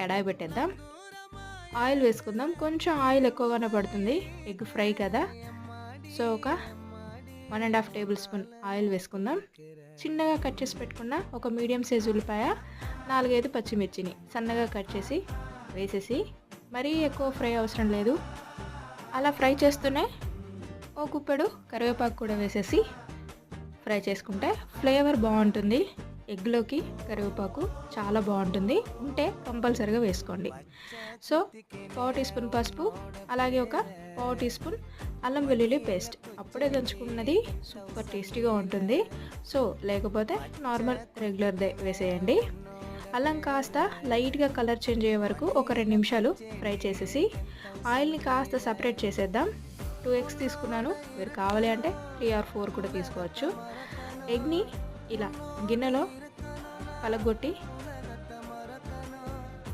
కడాయి పెట్టేద్దాం. ఆయిల్ వేసుకుందాం. కొంచెం ఆయిల్ ఎక్కువగానే పడుతుంది. ఎగ్ ఫ్రై కదా. సో ఒక one and half tablespoon oil వేసుకుందాం. చిన్నగా కట్ చేసి పెట్టుకున్న ఒక మీడియం సైజ్ ఉల్లిపాయ నాలుగైదు పచ్చిమిర్చిని సన్నగా కట్ చేసి వేసేసి మరీ ఎక్కువ ఫ్రై అవసరం లేదు. అలా ఫ్రై చేస్తూనే ఓ కుప్పెడు కరివేపాకు కూడా వేసేసి ఫ్రై చేసుకుంటే ఫ్లేవర్ బాగుంటుంది. ఎగ్లోకి కరివేపాకు చాలా బాగుంటుంది. ఉంటే కంపల్సరిగా వేసుకోండి. సో పావు టీ స్పూన్ పసుపు అలాగే ఒక పావు టీ స్పూన్ అల్లం వెల్లుల్లి పేస్ట్. అప్పుడే దంచుకున్నది సూపర్ టేస్టీగా ఉంటుంది. సో లేకపోతే నార్మల్ రెగ్యులర్దే వేసేయండి. అల్లం కాస్త లైట్గా కలర్ చేంజ్ అయ్యే వరకు ఒక రెండు నిమిషాలు ఫ్రై చేసేసి ఆయిల్ని కాస్త సపరేట్ చేసేద్దాం. టూ ఎగ్స్ తీసుకున్నాను. మీరు కావాలి అంటే త్రీ ఆర్ ఫోర్ కూడా తీసుకోవచ్చు. ఎగ్ని ఇలా గిన్నెలో పలగొట్టి